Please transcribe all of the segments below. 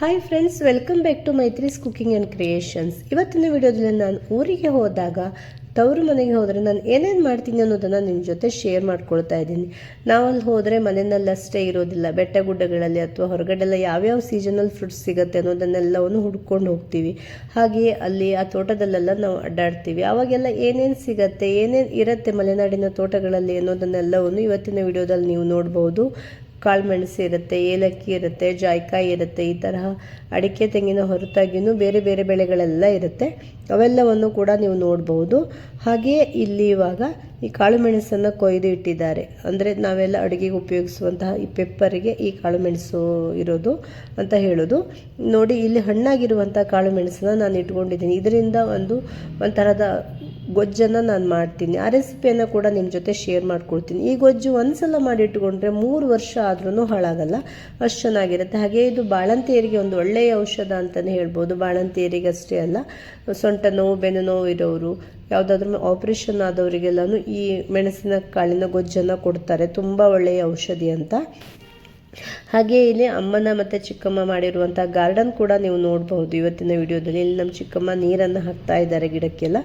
Hi friends welcome back to Maitri's cooking and creations ಇವತ್ತಿನ ವಿಡಿಯೋದಲ್ಲಿ ನಾನು ಊರಿಗೆ ಹೋದಾಗ, ತವರು ಮನೆಗೆ ಹೋದರೆ ನಾನು ಏನೇನು ಮಾಡ್ತೀನಿ ಅನ್ನೋದನ್ನು ನಿಮ್ಮ ಜೊತೆ ಶೇರ್ ಮಾಡ್ಕೊಳ್ತಾ ಇದ್ದೀನಿ. ನಾವಲ್ಲಿ ಹೋದರೆ ಮನೆಯಲ್ಲಿ ಅಷ್ಟೇ ಇರೋದಿಲ್ಲ. ಬೆಟ್ಟ ಗುಡ್ಡಗಳಲ್ಲಿ ಅಥವಾ ಹೊರಗಡೆಲ್ಲ ಯಾವ್ಯಾವ ಸೀಸನಲ್ ಫ್ರೂಟ್ಸ್ ಸಿಗುತ್ತೆ ಅನ್ನೋದನ್ನೆಲ್ಲವನ್ನು ಹುಡ್ಕೊಂಡು ಹೋಗ್ತೀವಿ. ಹಾಗೆಯೇ ಅಲ್ಲಿ ಆ ತೋಟದಲ್ಲೆಲ್ಲ ನಾವು ಅಡ್ಡಾಡ್ತೀವಿ. ಆವಾಗೆಲ್ಲ ಏನೇನು ಸಿಗುತ್ತೆ, ಏನೇನು ಇರುತ್ತೆ ಮಲೆನಾಡಿನ ತೋಟಗಳಲ್ಲಿ ಅನ್ನೋದನ್ನೆಲ್ಲವನ್ನು ಇವತ್ತಿನ ವಿಡಿಯೋದಲ್ಲಿ ನೀವು ನೋಡ್ಬೋದು. ಕಾಳುಮೆಣಸು ಇರುತ್ತೆ, ಏಲಕ್ಕಿ ಇರುತ್ತೆ, ಜಾಯ್ಕಾಯಿ ಇರುತ್ತೆ, ಈ ತರಹ ಅಡಿಕೆ, ತೆಂಗಿನ ಹೊರತಾಗಿಯೂ ಬೇರೆ ಬೇರೆ ಬೆಳೆಗಳೆಲ್ಲ ಇರುತ್ತೆ. ಅವೆಲ್ಲವನ್ನು ಕೂಡ ನೀವು ನೋಡಬಹುದು ಹಾಗೆಯೇ ಇಲ್ಲಿ ಇವಾಗ ಈ ಕಾಳುಮೆಣಸನ್ನು ಕೊಯ್ದು ಇಟ್ಟಿದ್ದಾರೆ. ಅಂದರೆ ನಾವೆಲ್ಲ ಅಡುಗೆಗೆ ಉಪಯೋಗಿಸುವಂತಹ ಈ ಪೆಪ್ಪರಿಗೆ ಈ ಕಾಳುಮೆಣಸು ಇರೋದು ಅಂತ ಹೇಳೋದು. ನೋಡಿ, ಇಲ್ಲಿ ಹಣ್ಣಾಗಿರುವಂಥ ಕಾಳುಮೆಣಸನ್ನು ನಾನು ಇಟ್ಕೊಂಡಿದ್ದೀನಿ. ಇದರಿಂದ ಒಂದು ಒಂಥರದ ಗೊಜ್ಜನ್ನು ನಾನು ಮಾಡ್ತೀನಿ. ಆ ರೆಸಿಪಿಯನ್ನು ಕೂಡ ನಿಮ್ಮ ಜೊತೆ ಶೇರ್ ಮಾಡ್ಕೊಳ್ತೀನಿ ಈ ಗೊಜ್ಜು ಒಂದ್ಸಲ ಮಾಡಿಟ್ಕೊಂಡ್ರೆ ಮೂರು ವರ್ಷ ಆದ್ರೂ ಹಾಳಾಗಲ್ಲ. ಅಷ್ಟು ಚೆನ್ನಾಗಿರುತ್ತೆ. ಹಾಗೆ ಇದು ಬಾಳಂತಿಯರಿಗೆ ಒಂದು ಒಳ್ಳೆಯ ಔಷಧ ಅಂತಲೇ ಹೇಳ್ಬೋದು. ಬಾಳಂತಿಯರಿಗೆ ಅಷ್ಟೇ ಅಲ್ಲ, ಸೊಂಟ ನೋವು, ಬೆನ್ನು ನೋವು ಇರೋರು ಯಾವುದಾದ್ರೂ ಆಪ್ರೇಷನ್ ಆದವರಿಗೆಲ್ಲನೂ ಈ ಮೆಣಸಿನ ಕಾಳಿನ ಗೊಜ್ಜನ್ನು ಕೊಡ್ತಾರೆ. ತುಂಬ ಒಳ್ಳೆಯ ಔಷಧಿ ಅಂತ. ಹಾಗೆ ಇಲ್ಲಿ ಅಮ್ಮನ ಮತ್ತು ಚಿಕ್ಕಮ್ಮ ಮಾಡಿರುವಂಥ ಗಾರ್ಡನ್ ಕೂಡ ನೀವು ನೋಡಬಹುದು. ಇವತ್ತಿನ ವಿಡಿಯೋದಲ್ಲಿ ಇಲ್ಲಿ ನಮ್ಮ ಚಿಕ್ಕಮ್ಮ ನೀರನ್ನು ಹಾಕ್ತಾ ಇದ್ದಾರೆ ಗಿಡಕ್ಕೆಲ್ಲ.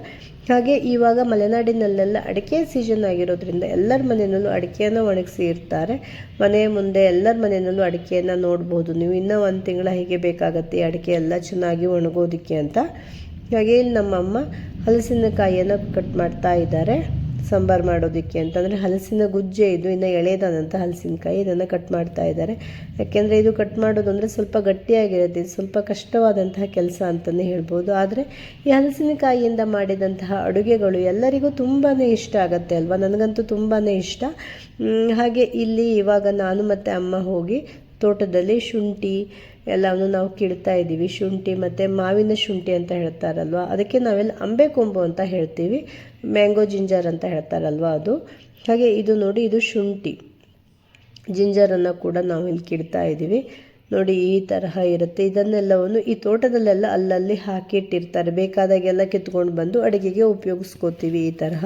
ಹಾಗೆ ಇವಾಗ ಮಲೆನಾಡಿನಲ್ಲೆಲ್ಲ ಅಡಿಕೆ ಸೀಸನ್ ಆಗಿರೋದ್ರಿಂದ ಎಲ್ಲರ ಮನೆಯಲ್ಲೂ ಅಡಿಕೆಯನ್ನು ಒಣಗಿಸಿ ಇರ್ತಾರೆ. ಮನೆ ಮುಂದೆ ಎಲ್ಲರ ಮನೆಯಲ್ಲೂ ಅಡಿಕೆಯನ್ನು ನೋಡ್ಬೋದು ನೀವು ಇನ್ನೂ ಒಂದು ತಿಂಗಳ ಹೀಗೆ ಬೇಕಾಗತ್ತೆ ಅಡಿಕೆ ಎಲ್ಲ ಚೆನ್ನಾಗಿ ಒಣಗೋದಕ್ಕೆ ಅಂತ. ಹಾಗೆ ಇಲ್ಲಿ ನಮ್ಮಮ್ಮ ಹಲಸಿನಕಾಯಿಯನ್ನು ಕಟ್ ಮಾಡ್ತಾ ಇದ್ದಾರೆ. ಸಾಂಬಾರು ಮಾಡೋದಕ್ಕೆ ಅಂತಂದರೆ ಹಲಸಿನ ಗುಜ್ಜೆ ಇದು ಇನ್ನು ಎಳೆದಾದಂಥ ಹಲಸಿನಕಾಯಿ, ಇದನ್ನು ಕಟ್ ಮಾಡ್ತಾ ಇದ್ದಾರೆ. ಯಾಕೆಂದರೆ ಇದು ಕಟ್ ಮಾಡೋದು ಅಂದರೆ ಸ್ವಲ್ಪ ಗಟ್ಟಿಯಾಗಿರುತ್ತೆ, ಇದು ಸ್ವಲ್ಪ ಕಷ್ಟವಾದಂತಹ ಕೆಲಸ ಅಂತಲೇ ಹೇಳ್ಬೋದು. ಆದರೆ ಈ ಹಲಸಿನಕಾಯಿಯಿಂದ ಮಾಡಿದಂತಹ ಅಡುಗೆಗಳು ಎಲ್ಲರಿಗೂ ತುಂಬಾ ಇಷ್ಟ ಆಗುತ್ತೆ ಅಲ್ವಾ? ನನಗಂತೂ ತುಂಬಾ ಇಷ್ಟ. ಹಾಗೆ ಇಲ್ಲಿ ಇವಾಗ ನಾನು ಮತ್ತು ಅಮ್ಮ ಹೋಗಿ ತೋಟದಲ್ಲಿ ಶುಂಠಿ ಎಲ್ಲವನ್ನು ನಾವು ಕೀಳ್ತಾ ಇದ್ದೀವಿ. ಶುಂಠಿ ಮತ್ತು ಮಾವಿನ ಶುಂಠಿ ಅಂತ ಹೇಳ್ತಾರಲ್ವ? ಅದಕ್ಕೆ ನಾವೆಲ್ಲ ಅಂಬೆ ಕೊಂಬು ಅಂತ ಹೇಳ್ತೀವಿ. ಮ್ಯಾಂಗೋ ಜಿಂಜರ್ ಅಂತ ಹೇಳ್ತಾರಲ್ವ ಅದು? ಹಾಗೆ ಇದು ನೋಡಿ, ಇದು ಶುಂಠಿ. ಜಿಂಜರನ್ನು ಕೂಡ ನಾವು ಇಲ್ಲಿ ಕಿಡ್ತಾ ಇದ್ದೀವಿ. ನೋಡಿ, ಈ ತರಹ ಇರುತ್ತೆ. ಇದನ್ನೆಲ್ಲವನ್ನು ಈ ತೋಟದಲ್ಲೆಲ್ಲ ಅಲ್ಲಲ್ಲಿ ಹಾಕಿಟ್ಟಿರ್ತಾರೆ. ಬೇಕಾದಾಗೆಲ್ಲ ಕಿತ್ಕೊಂಡು ಬಂದು ಅಡುಗೆಗೆ ಉಪಯೋಗಿಸ್ಕೋತೀವಿ ಈ ತರಹ.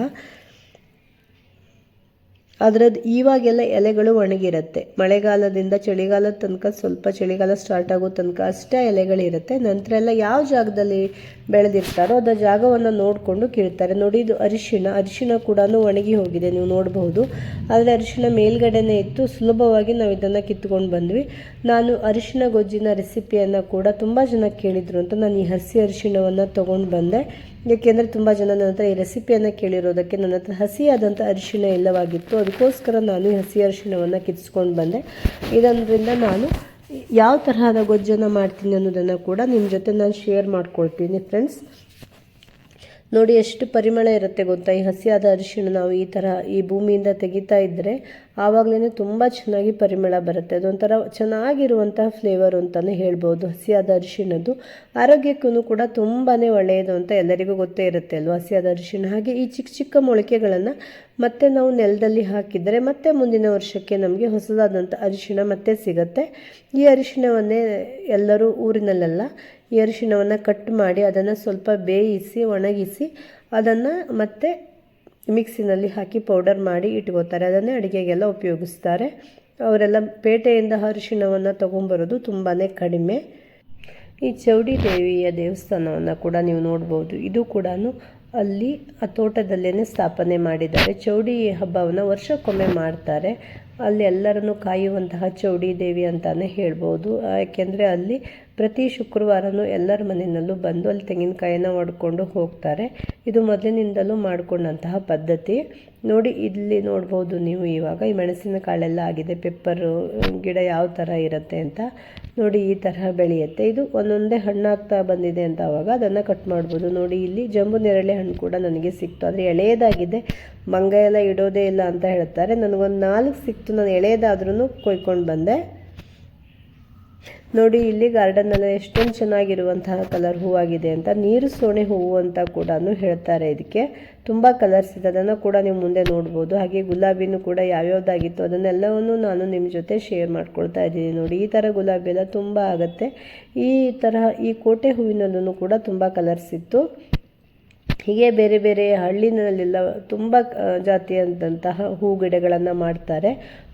ಅದರದ್ದು ಇವಾಗೆಲ್ಲ ಎಲೆಗಳು ಒಣಗಿರುತ್ತೆ. ಮಳೆಗಾಲದಿಂದ ಚಳಿಗಾಲದ ತನಕ ಸ್ವಲ್ಪ ಚಳಿಗಾಲ ಸ್ಟಾರ್ಟ್ ಆಗೋ ತನಕ ಅಷ್ಟೇ ಎಲೆಗಳಿರುತ್ತೆ. ನಂತರ ಎಲ್ಲ ಯಾವ ಜಾಗದಲ್ಲಿ ಬೆಳೆದಿರ್ತಾರೋ ಅದರ ಜಾಗವನ್ನು ನೋಡಿಕೊಂಡು ಕೀಳ್ತಾರೆ. ನೋಡಿ ಇದು ಅರಿಶಿಣ. ಅರಿಶಿಣ ಕೂಡ ಒಣಗಿ ಹೋಗಿದೆ. ನೀವು ನೋಡಬಹುದು. ಆದರೆ ಅರಿಶಿಣ ಮೇಲ್ಗಡೆನೇ ಇತ್ತು. ಸುಲಭವಾಗಿ ನಾವು ಇದನ್ನು ಕಿತ್ಕೊಂಡು ಬಂದ್ವಿ. ನಾನು ಅರಿಶಿಣ ಗೊಜ್ಜಿನ ರೆಸಿಪಿಯನ್ನು ಕೂಡ ತುಂಬ ಜನ ಕೇಳಿದರು ಅಂತ ನಾನು ಈ ಹಸಿ ಅರಿಶಿಣವನ್ನು ತೊಗೊಂಡು ಬಂದೆ. ಏಕೆಂದರೆ ತುಂಬ ಜನ ನನ್ನ ಹತ್ರ ಈ ರೆಸಿಪಿಯನ್ನು ಕೇಳಿರೋದಕ್ಕೆ ನನ್ನ ಹತ್ರ ಹಸಿಯಾದಂಥ ಅರಿಶಿಣ ಇಲ್ಲವಾಗಿತ್ತು. ಅದಕ್ಕೋಸ್ಕರ ನಾನು ಈ ಹಸಿ ಅರಿಶಿಣವನ್ನು ಕಿತ್ಸ್ಕೊಂಡು ಬಂದೆ. ಇದರಿಂದ ನಾನು ಯಾವ ತರಹದ ಗೊಜ್ಜನ್ನು ಮಾಡ್ತೀನಿ ಅನ್ನೋದನ್ನು ಕೂಡ ನಿಮ್ಮ ಜೊತೆ ನಾನು ಶೇರ್ ಮಾಡ್ಕೊಳ್ತೀನಿ ಫ್ರೆಂಡ್ಸ್ ನೋಡಿ ಎಷ್ಟು ಪರಿಮಳ ಇರುತ್ತೆ ಗೊತ್ತಾ? ಈ ಹಸಿಯಾದ ಅರಿಶಿಣ ನಾವು ಈ ಥರ ಈ ಭೂಮಿಯಿಂದ ತೆಗಿತಾ ಇದ್ದರೆ ಆವಾಗಲೇ ತುಂಬ ಚೆನ್ನಾಗಿ ಪರಿಮಳ ಬರುತ್ತೆ. ಅದೊಂಥರ ಚೆನ್ನಾಗಿರುವಂತಹ ಫ್ಲೇವರ್ ಅಂತಲೇ ಹೇಳ್ಬೋದು. ಹಸಿಯಾದ ಅರಿಶಿಣದ್ದು ಆರೋಗ್ಯಕ್ಕೂ ಕೂಡ ತುಂಬಾ ಒಳ್ಳೆಯದು ಅಂತ ಎಲ್ಲರಿಗೂ ಗೊತ್ತೇ ಇರುತ್ತೆ ಅಲ್ವ? ಹಸಿಯಾದ ಅರಿಶಿಣ. ಹಾಗೆ ಈ ಚಿಕ್ಕ ಚಿಕ್ಕ ಮೊಳಕೆಗಳನ್ನು ಮತ್ತೆ ನಾವು ನೆಲದಲ್ಲಿ ಹಾಕಿದರೆ ಮತ್ತೆ ಮುಂದಿನ ವರ್ಷಕ್ಕೆ ನಮಗೆ ಹೊಸದಾದಂಥ ಅರಿಶಿಣ ಮತ್ತೆ ಸಿಗುತ್ತೆ. ಈ ಅರಿಶಿಣವನ್ನೇ ಎಲ್ಲರೂ ಊರಿನಲ್ಲೆಲ್ಲ ಈ ಅರಿಶಿಣವನ್ನು ಕಟ್ ಮಾಡಿ ಅದನ್ನು ಸ್ವಲ್ಪ ಬೇಯಿಸಿ, ಒಣಗಿಸಿ ಅದನ್ನು ಮತ್ತೆ ಮಿಕ್ಸಿನಲ್ಲಿ ಹಾಕಿ ಪೌಡರ್ ಮಾಡಿ ಇಟ್ಕೋತಾರೆ. ಅದನ್ನೇ ಅಡುಗೆಗೆಲ್ಲ ಉಪಯೋಗಿಸ್ತಾರೆ. ಅವರೆಲ್ಲ ಪೇಟೆಯಿಂದ ಅರಿಶಿಣವನ್ನು ತೊಗೊಂಬರೋದು ತುಂಬಾ ಕಡಿಮೆ. ಈ ಚೌಡಿ ದೇವಿಯ ದೇವಸ್ಥಾನವನ್ನು ಕೂಡ ನೀವು ನೋಡ್ಬೋದು. ಇದು ಕೂಡ ಅಲ್ಲಿ ಆ ತೋಟದಲ್ಲೇ ಸ್ಥಾಪನೆ ಮಾಡಿದ್ದಾರೆ. ಚೌಡಿ ಹಬ್ಬವನ್ನು ವರ್ಷಕ್ಕೊಮ್ಮೆ ಮಾಡ್ತಾರೆ. ಅಲ್ಲಿ ಎಲ್ಲರನ್ನು ಕಾಯುವಂತಹ ಚೌಡಿ ದೇವಿ ಅಂತಲೇ ಹೇಳ್ಬೋದು. ಯಾಕೆಂದರೆ ಅಲ್ಲಿ ಪ್ರತಿ ಶುಕ್ರವಾರನೂ ಎಲ್ಲರ ಮನೆಯಲ್ಲೂ ಬಂದು ಅಲ್ಲಿ ತೆಂಗಿನಕಾಯಿನ ಒಡ್ಕೊಂಡು ಹೋಗ್ತಾರೆ. ಇದು ಮೊದಲಿನಿಂದಲೂ ಮಾಡಿಕೊಂಡಂತಹ ಪದ್ಧತಿ. ನೋಡಿ, ಇಲ್ಲಿ ನೋಡ್ಬೋದು ನೀವು ಇವಾಗ, ಈ ಮೆಣಸಿನಕಾಳೆಲ್ಲ ಆಗಿದೆ, ಪೆಪ್ಪರು, ಗಿಡ ಯಾವ ಥರ ಇರುತ್ತೆ ಅಂತ. ನೋಡಿ, ಈ ತರಹ ಬೆಳೆಯುತ್ತೆ. ಇದು ಒಂದೊಂದೇ ಹಣ್ಣಾಗ್ತಾ ಬಂದಿದೆ ಅಂತ ಆವಾಗ ಅದನ್ನು ಕಟ್ ಮಾಡ್ಬೋದು. ನೋಡಿ, ಇಲ್ಲಿ ಜಂಬು ನೆರಳೆ ಹಣ್ಣು ಕೂಡ ನನಗೆ ಸಿಕ್ತು. ಆದರೆ ಎಳೆಯದಾಗಿದೆ. ಮಂಗ ಎಲ್ಲ ಇಡೋದೇ ಇಲ್ಲ ಅಂತ ಹೇಳ್ತಾರೆ. ನನಗೊಂದು ನಾಲ್ಕು ಸಿಕ್ತು. ನಾನು ಎಳೆಯದಾದ್ರೂ ಕೊಯ್ಕೊಂಡು ಬಂದೆ. ನೋಡಿ, ಇಲ್ಲಿ ಗಾರ್ಡನ್ನಲ್ಲಿ ಎಷ್ಟೊಂದು ಚೆನ್ನಾಗಿರುವಂತಹ ಕಲರ್ ಹೂವಾಗಿದೆ ಅಂತ. ನೀರು ಸೋಣೆ ಹೂವು ಅಂತ ಕೂಡ ಹೇಳ್ತಾರೆ ಇದಕ್ಕೆ. ತುಂಬ ಕಲರ್ಸ್ ಇದೆ. ಅದನ್ನು ಕೂಡ ನೀವು ಮುಂದೆ ನೋಡ್ಬೋದು. ಹಾಗೆ ಗುಲಾಬಿನೂ ಕೂಡ ಯಾವ್ಯಾವ್ದಾಗಿತ್ತು ಅದನ್ನೆಲ್ಲವನ್ನು ನಾನು ನಿಮ್ಮ ಜೊತೆ ಶೇರ್ ಮಾಡ್ಕೊಳ್ತಾ ಇದ್ದೀನಿ ನೋಡಿ. ಈ ಥರ ಗುಲಾಬಿ ಎಲ್ಲ ತುಂಬ ಆಗುತ್ತೆ. ಈ ತರಹ ಈ ಕೋಟೆ ಹೂವಿನಲ್ಲೂ ಕೂಡ ತುಂಬ ಕಲರ್ಸ್ ಇತ್ತು. ಹೀಗೆ ಬೇರೆ ಬೇರೆ ಹಳ್ಳಿನಲ್ಲೆಲ್ಲ ತುಂಬ ಜಾತಿಯಾದಂತಹ ಹೂ ಗಿಡಗಳನ್ನು ಮಾಡ್ತಾರೆ.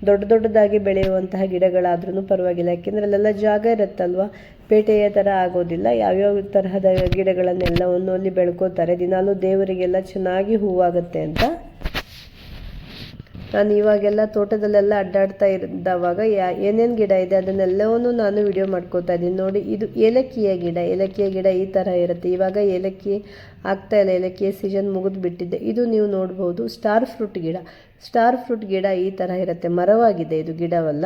ದೊಡ್ಡ ದೊಡ್ಡದಾಗಿ ಬೆಳೆಯುವಂತಹ ಗಿಡಗಳಾದ್ರೂ ಪರವಾಗಿಲ್ಲ. ಯಾಕೆಂದರೆ ಅಲ್ಲೆಲ್ಲ ಜಾಗ ಇರುತ್ತಲ್ವ? ಪೇಟೆಯ ಥರ ಆಗೋದಿಲ್ಲ. ಯಾವ್ಯಾವ ತರಹದ ಗಿಡಗಳನ್ನೆಲ್ಲವನ್ನು ಅಲ್ಲಿ ಬೆಳ್ಕೋತಾರೆ. ದಿನಾಲೂ ದೇವರಿಗೆಲ್ಲ ಚೆನ್ನಾಗಿ ಹೂವಾಗುತ್ತೆ ಅಂತ ನಾನು ಇವಾಗೆಲ್ಲ ತೋಟದಲ್ಲೆಲ್ಲ ಅಡ್ಡಾಡ್ತಾ ಇದ್ದಾವಾಗ ಯಾ ಏನೇನು ಗಿಡ ಇದೆ ಅದನ್ನೆಲ್ಲವನ್ನೂ ನಾನು ವಿಡಿಯೋ ಮಾಡ್ಕೋತಾ ಇದ್ದೀನಿ. ನೋಡಿ, ಇದು ಏಲಕ್ಕಿಯ ಗಿಡ. ಏಲಕ್ಕಿಯ ಗಿಡ ಈ ಥರ ಇರುತ್ತೆ. ಇವಾಗ ಏಲಕ್ಕಿ ಆಗ್ತಾ ಇಲ್ಲ. ಏಲಕ್ಕಿಯ ಸೀಸನ್ ಮುಗಿದು ಬಿಟ್ಟಿದ್ದೆ ಇದು ನೀವು ನೋಡ್ಬೋದು. ಸ್ಟಾರ್ ಫ್ರೂಟ್ ಗಿಡ. ಸ್ಟಾರ್ ಫ್ರೂಟ್ ಗಿಡ ಈ ಥರ ಇರುತ್ತೆ. ಮರವಾಗಿದೆ ಇದು ಗಿಡವಲ್ಲ.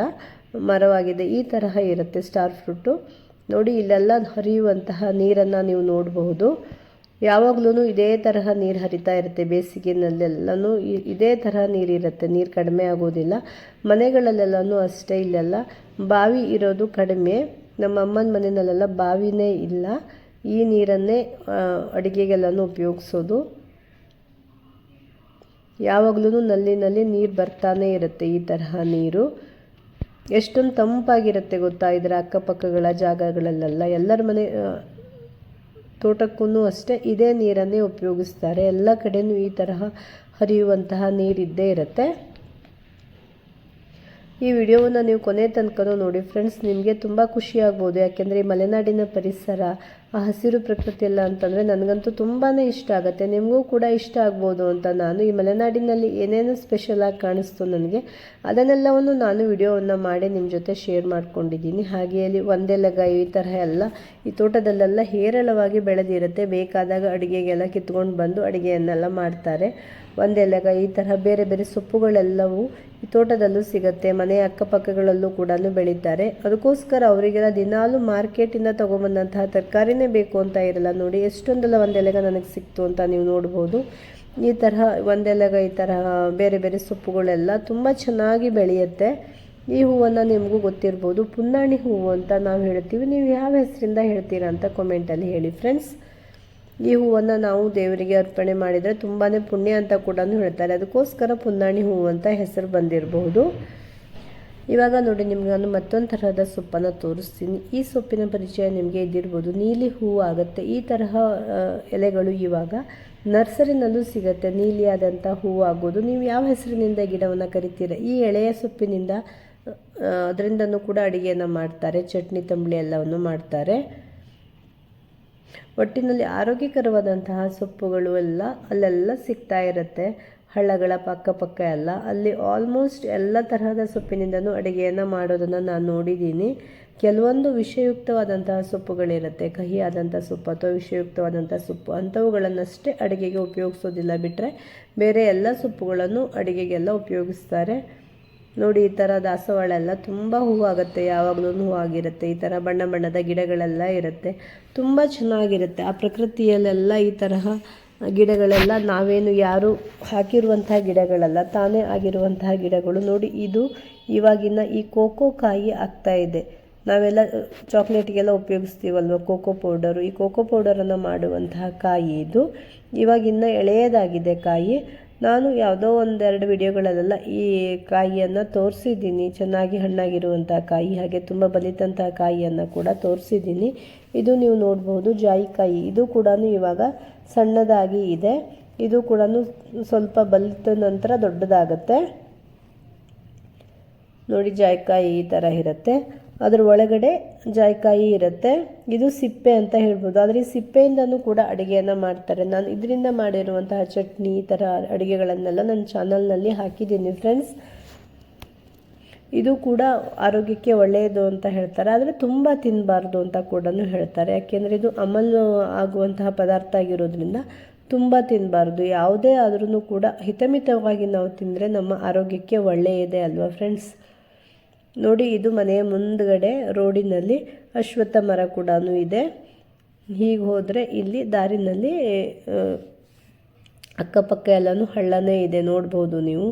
ಮರವಾಗಿದೆ. ಈ ತರಹ ಇರುತ್ತೆ ಸ್ಟಾರ್ ಫ್ರೂಟು ನೋಡಿ, ಇಲ್ಲೆಲ್ಲ ಹರಿಯುವಂತಹ ನೀರನ್ನು ನೀವು ನೋಡಬಹುದು. ಯಾವಾಗಲೂ ಇದೇ ತರಹ ನೀರು ಹರಿತಾ ಇರುತ್ತೆ. ಬೇಸಿಗೆನಲ್ಲೆಲ್ಲನೂ ಇದೇ ತರಹ ನೀರಿರುತ್ತೆ ನೀರು ಕಡಿಮೆ ಆಗೋದಿಲ್ಲ. ಮನೆಗಳಲ್ಲೆಲ್ಲನೂ ಅಷ್ಟೇ ಇಲ್ಲೆಲ್ಲ. ಬಾವಿ ಇರೋದು ಕಡಿಮೆ. ನಮ್ಮ ಅಮ್ಮನ ಮನೆಯಲ್ಲೆಲ್ಲ ಬಾವಿನೇ ಇಲ್ಲ. ಈ ನೀರನ್ನೇ ಅಡುಗೆಗೆಲ್ಲನೂ ಉಪಯೋಗಿಸೋದು. ಯಾವಾಗಲೂ ನಲ್ಲಿನಲ್ಲಿ ನೀರು ಬರ್ತಾನೆ ಇರುತ್ತೆ ಈ ತರಹ ನೀರು. ಎಷ್ಟೊಂದು ತಂಪಾಗಿರುತ್ತೆ ಗೊತ್ತಾ ಇದರ ಅಕ್ಕಪಕ್ಕಗಳ ಜಾಗಗಳಲ್ಲೆಲ್ಲ. ಎಲ್ಲರ ಮನೆ ತೋಟಕ್ಕೂ ಅಷ್ಟೇ ಇದೇ ನೀರನ್ನೇ ಉಪಯೋಗಿಸ್ತಾರೆ. ಎಲ್ಲ ಕಡೆನೂ ಈ ತರಹ ಹರಿಯುವಂತಹ ನೀರಿದ್ದೇ ಇರುತ್ತೆ. ಈ ವಿಡಿಯೋವನ್ನು ನೀವು ಕೊನೆ ತನಕನೂ ನೋಡಿ ಫ್ರೆಂಡ್ಸ್ ನಿಮಗೆ ತುಂಬ ಖುಷಿ ಆಗ್ಬೋದು. ಯಾಕೆಂದರೆ ಈ ಮಲೆನಾಡಿನ ಪರಿಸರ ಆ ಹಸಿರು ಪ್ರಕೃತಿ ಎಲ್ಲ ಅಂತಂದರೆ ನನಗಂತೂ ತುಂಬಾ ಇಷ್ಟ ಆಗುತ್ತೆ. ನಿಮಗೂ ಕೂಡ ಇಷ್ಟ ಆಗ್ಬೋದು ಅಂತ ನಾನು ಈ ಮಲೆನಾಡಿನಲ್ಲಿ ಏನೇನು ಸ್ಪೆಷಲಾಗಿ ಕಾಣಿಸ್ತು ನನಗೆ, ಅದನ್ನೆಲ್ಲವನ್ನು ನಾನು ವಿಡಿಯೋವನ್ನು ಮಾಡಿ ನಿಮ್ಮ ಜೊತೆ ಶೇರ್ ಮಾಡ್ಕೊಂಡಿದ್ದೀನಿ. ಹಾಗೆ ಅಲ್ಲಿ ಒಂದೆಲಗ ಈ ತರಹ ಎಲ್ಲ ಈ ತೋಟದಲ್ಲೆಲ್ಲ ಹೇರಳವಾಗಿ ಬೆಳೆದಿರುತ್ತೆ. ಬೇಕಾದಾಗ ಅಡುಗೆಗೆಲ್ಲ ಕಿತ್ಕೊಂಡು ಬಂದು ಅಡುಗೆಯನ್ನೆಲ್ಲ ಮಾಡ್ತಾರೆ. ಒಂದೆಲಗ ಈ ತರಹ ಬೇರೆ ಬೇರೆ ಸೊಪ್ಪುಗಳೆಲ್ಲವೂ ಈ ತೋಟದಲ್ಲೂ ಸಿಗುತ್ತೆ. ಮನೆಯ ಅಕ್ಕಪಕ್ಕಗಳಲ್ಲೂ ಕೂಡ ಬೆಳೀತಾರೆ. ಅದಕ್ಕೋಸ್ಕರ ಅವರಿಗೆಲ್ಲ ದಿನಾಲೂ ಮಾರ್ಕೆಟಿಂದ ತೊಗೊಂಬಂದಂತಹ ತರಕಾರಿನೇ ಬೇಕು ಅಂತ ಇರಲ್ಲ ನೋಡಿ, ಎಷ್ಟೊಂದೆಲ್ಲ ಎಲೆಗ ನನಗೆ ಸಿಕ್ತು ಅಂತ ನೀವು ನೋಡ್ಬೋದು. ಈ ತರಹ ಒಂದೆಲೆಗ ಈ ತರಹ ಬೇರೆ ಬೇರೆ ಸೊಪ್ಪುಗಳೆಲ್ಲ ತುಂಬ ಚೆನ್ನಾಗಿ ಬೆಳೆಯುತ್ತೆ. ಈ ಹೂವನ್ನು ನಿಮಗೂ ಗೊತ್ತಿರ್ಬೋದು ಪುನ್ನಾಣಿ ಹೂವು ಅಂತ ನಾವು ಹೇಳ್ತೀವಿ. ನೀವು ಯಾವ ಹೆಸರಿಂದ ಹೇಳ್ತೀರಾ ಅಂತ ಕಮೆಂಟಲ್ಲಿ ಹೇಳಿ ಫ್ರೆಂಡ್ಸ್ ಈ ಹೂವನ್ನು ನಾವು ದೇವರಿಗೆ ಅರ್ಪಣೆ ಮಾಡಿದರೆ ತುಂಬಾ ಪುಣ್ಯ ಅಂತ ಕೂಡ ಹೇಳ್ತಾರೆ. ಅದಕ್ಕೋಸ್ಕರ ಪುನ್ನಾಣಿ ಹೂವು ಅಂತ ಹೆಸರು ಬಂದಿರಬಹುದು ಇವಾಗ ನೋಡಿ ನಿಮ್ಗೆ ನಾನು ಮತ್ತೊಂದು ತರಹದ ಸೊಪ್ಪನ್ನು ತೋರಿಸ್ತೀನಿ. ಈ ಸೊಪ್ಪಿನ ಪರಿಚಯ ನಿಮಗೆ ಇದ್ದಿರ್ಬೋದು. ನೀಲಿ ಹೂವು ಆಗುತ್ತೆ. ಈ ತರಹ ಎಲೆಗಳು ಇವಾಗ ನರ್ಸರಿನಲ್ಲೂ ಸಿಗುತ್ತೆ. ನೀಲಿಯಾದಂಥ ಹೂವು ಆಗೋದು ನೀವು ಯಾವ ಹೆಸರಿನಿಂದ ಗಿಡವನ್ನು ಕರಿತೀರ? ಈ ಎಳೆಯ ಸೊಪ್ಪಿನಿಂದ ಅದರಿಂದನೂ ಕೂಡ ಅಡುಗೆಯನ್ನು ಮಾಡ್ತಾರೆ. ಚಟ್ನಿ, ತಂಬಳಿ ಎಲ್ಲವನ್ನು ಮಾಡ್ತಾರೆ. ಒಟ್ಟಿನಲ್ಲಿ ಆರೋಗ್ಯಕರವಾದಂತಹ ಸೊಪ್ಪುಗಳು ಎಲ್ಲ ಅಲ್ಲೆಲ್ಲ ಸಿಗ್ತಾ ಇರುತ್ತೆ. ಹಳ್ಳಗಳ ಪಕ್ಕ ಪಕ್ಕ ಎಲ್ಲ. ಅಲ್ಲಿ ಆಲ್ಮೋಸ್ಟ್ ಎಲ್ಲ ತರಹದ ಸೊಪ್ಪಿನಿಂದಲೂ ಅಡುಗೆಯನ್ನು ಮಾಡೋದನ್ನು ನಾನು ನೋಡಿದ್ದೀನಿ. ಕೆಲವೊಂದು ವಿಷಯುಕ್ತವಾದಂತಹ ಸೊಪ್ಪುಗಳಿರುತ್ತೆ. ಕಹಿಯಾದಂಥ ಸೊಪ್ಪು ಅಥವಾ ವಿಷಯುಕ್ತವಾದಂಥ ಸೊಪ್ಪು ಅಂಥವುಗಳನ್ನಷ್ಟೇ ಅಡುಗೆಗೆ ಉಪಯೋಗಿಸೋದಿಲ್ಲ ಬಿಟ್ಟರೆ ಬೇರೆ ಎಲ್ಲ ಸೊಪ್ಪುಗಳನ್ನು ಅಡುಗೆಗೆಲ್ಲ ಉಪಯೋಗಿಸ್ತಾರೆ. ನೋಡಿ, ಈ ಥರ ದಾಸವಾಳ ಎಲ್ಲ ತುಂಬ ಹೂವಾಗುತ್ತೆ ಯಾವಾಗಲೂ ಹೂವಾಗಿರುತ್ತೆ ಈ ಥರ ಬಣ್ಣ ಬಣ್ಣದ ಗಿಡಗಳೆಲ್ಲ ಇರುತ್ತೆ. ತುಂಬ ಚೆನ್ನಾಗಿರುತ್ತೆ. ಆ ಪ್ರಕೃತಿಯಲ್ಲೆಲ್ಲ ಈ ತರಹ ಗಿಡಗಳೆಲ್ಲ ನಾವೇನು ಯಾರು ಹಾಕಿರುವಂತಹ ಗಿಡಗಳಲ್ಲ, ತಾನೇ ಆಗಿರುವಂತಹ ಗಿಡಗಳು. ನೋಡಿ, ಇದು ಇವಾಗಿನ ಈ ಕೋಕೋ ಕಾಯಿ ಆಗ್ತಾ ಇದೆ. ನಾವೆಲ್ಲ ಚಾಕ್ಲೇಟಿಗೆಲ್ಲ ಉಪಯೋಗಿಸ್ತೀವಲ್ವ ಕೋಕೋ ಪೌಡರು? ಈ ಕೋಕೋ ಪೌಡರನ್ನು ಮಾಡುವಂತಹ ಕಾಯಿ ಇದು. ಇವಾಗಿನ್ನ ಎಳೆಯದಾಗಿದೆ ಕಾಯಿ. ನಾನು ಯಾವುದೋ ಒಂದೆರಡು ವಿಡಿಯೋಗಳಲ್ಲೆಲ್ಲ ಈ ಕಾಯಿಯನ್ನು ತೋರಿಸಿದ್ದೀನಿ. ಚೆನ್ನಾಗಿ ಹಣ್ಣಾಗಿರುವಂಥ ಕಾಯಿ, ಹಾಗೆ ತುಂಬ ಬಲಿತಂತಹ ಕಾಯಿಯನ್ನು ಕೂಡ ತೋರಿಸಿದ್ದೀನಿ. ಇದು ನೀವು ನೋಡ್ಬೋದು ಜಾಯಿಕಾಯಿ. ಇದು ಕೂಡ ಇವಾಗ ಸಣ್ಣದಾಗಿ ಇದೆ. ಇದು ಕೂಡ ಸ್ವಲ್ಪ ಬಲಿತ ನಂತರ ದೊಡ್ಡದಾಗತ್ತೆ. ನೋಡಿ ಜಾಯ್ಕಾಯಿ ಈ ಥರ ಇರುತ್ತೆ. ಅದ್ರ ಒಳಗಡೆ ಜಾಯ್ಕಾಯಿ ಇರುತ್ತೆ. ಇದು ಸಿಪ್ಪೆ ಅಂತ ಹೇಳ್ಬೋದು. ಆದರೆ ಈ ಸಿಪ್ಪೆಯಿಂದನೂ ಕೂಡ ಅಡುಗೆಯನ್ನು ಮಾಡ್ತಾರೆ. ನಾನು ಇದರಿಂದ ಮಾಡಿರುವಂತಹ ಚಟ್ನಿ ಈ ಥರ ಅಡುಗೆಗಳನ್ನೆಲ್ಲ ನನ್ನ ಚಾನಲ್ನಲ್ಲಿ ಹಾಕಿದ್ದೀನಿ ಫ್ರೆಂಡ್ಸ್ ಇದು ಕೂಡ ಆರೋಗ್ಯಕ್ಕೆ ಒಳ್ಳೆಯದು ಅಂತ ಹೇಳ್ತಾರೆ. ಆದರೆ ತುಂಬ ತಿನ್ನಬಾರ್ದು ಅಂತ ಕೂಡ ಹೇಳ್ತಾರೆ. ಯಾಕೆಂದರೆ ಇದು ಅಮಲು ಆಗುವಂತಹ ಪದಾರ್ಥ ಆಗಿರೋದ್ರಿಂದ ತುಂಬ ತಿನ್ನಬಾರ್ದು ಯಾವುದೇ ಆದ್ರೂ ಕೂಡ ಹಿತಮಿತವಾಗಿ ನಾವು ತಿಂದರೆ ನಮ್ಮ ಆರೋಗ್ಯಕ್ಕೆ ಒಳ್ಳೆಯದೇ ಅಲ್ವಾ ಫ್ರೆಂಡ್ಸ್ ನೋಡಿ, ಇದು ಮನೆಯ ಮುಂದಗಡೆ ರೋಡಿನಲ್ಲಿ ಅಶ್ವತ್ಥ ಮರ ಕೂಡ ಇದೆ. ಹೀಗೆ ಹೋದರೆ ಇಲ್ಲಿ ದಾರಿನಲ್ಲಿ ಅಕ್ಕಪಕ್ಕ ಎಲ್ಲನೂ ಹಳ್ಳನೇ ಇದೆ. ನೋಡ್ಬೋದು ನೀವು.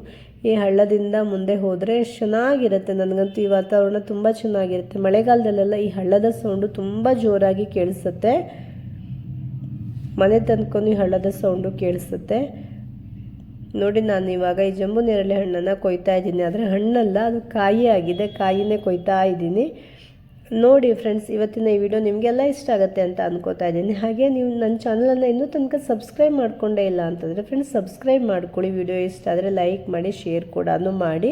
ಈ ಹಳ್ಳದಿಂದ ಮುಂದೆ ಹೋದರೆ ಚೆನ್ನಾಗಿರುತ್ತೆ ನನಗಂತೂ ಈ ವಾತಾವರಣ ತುಂಬ ಚೆನ್ನಾಗಿರುತ್ತೆ. ಮಳೆಗಾಲದಲ್ಲೆಲ್ಲ ಈ ಹಳ್ಳದ ಸೌಂಡು ತುಂಬ ಜೋರಾಗಿ ಕೇಳಿಸುತ್ತೆ. ಮನೆ ತಂದ್ಕೊಂಡು ಈ ಹಳ್ಳದ ಸೌಂಡು ಕೇಳಿಸುತ್ತೆ. ನೋಡಿ ನಾನು ಇವಾಗ ಈ ಜಂಬು ನೇರಳೆ ಹಣ್ಣನ್ನು ಕೊಯ್ತಾ ಇದ್ದೀನಿ. ಆದರೆ ಹಣ್ಣಲ್ಲ, ಅದು ಕಾಯಿ ಆಗಿದೆ ಕಾಯಿನೇ ಕೊಯ್ತಾ ಇದ್ದೀನಿ. ನೋಡಿ ಫ್ರೆಂಡ್ಸ್ ಇವತ್ತಿನ ಈ ವಿಡಿಯೋ ನಿಮಗೆಲ್ಲ ಇಷ್ಟ ಆಗುತ್ತೆ ಅಂತ ಅನ್ಕೋತಾ ಇದ್ದೀನಿ. ಹಾಗೆ ನೀವು ನನ್ನ ಚಾನಲನ್ನು ಇನ್ನೂ ತನಕ ಸಬ್ಸ್ಕ್ರೈಬ್ ಮಾಡಿಕೊಂಡೇ ಇಲ್ಲ ಅಂತಂದರೆ ಫ್ರೆಂಡ್ಸ್ ಸಬ್ಸ್ಕ್ರೈಬ್ ಮಾಡ್ಕೊಳ್ಳಿ. ವಿಡಿಯೋ ಇಷ್ಟ ಆದರೆ ಲೈಕ್ ಮಾಡಿ ಶೇರ್ ಕೂಡ ಮಾಡಿ.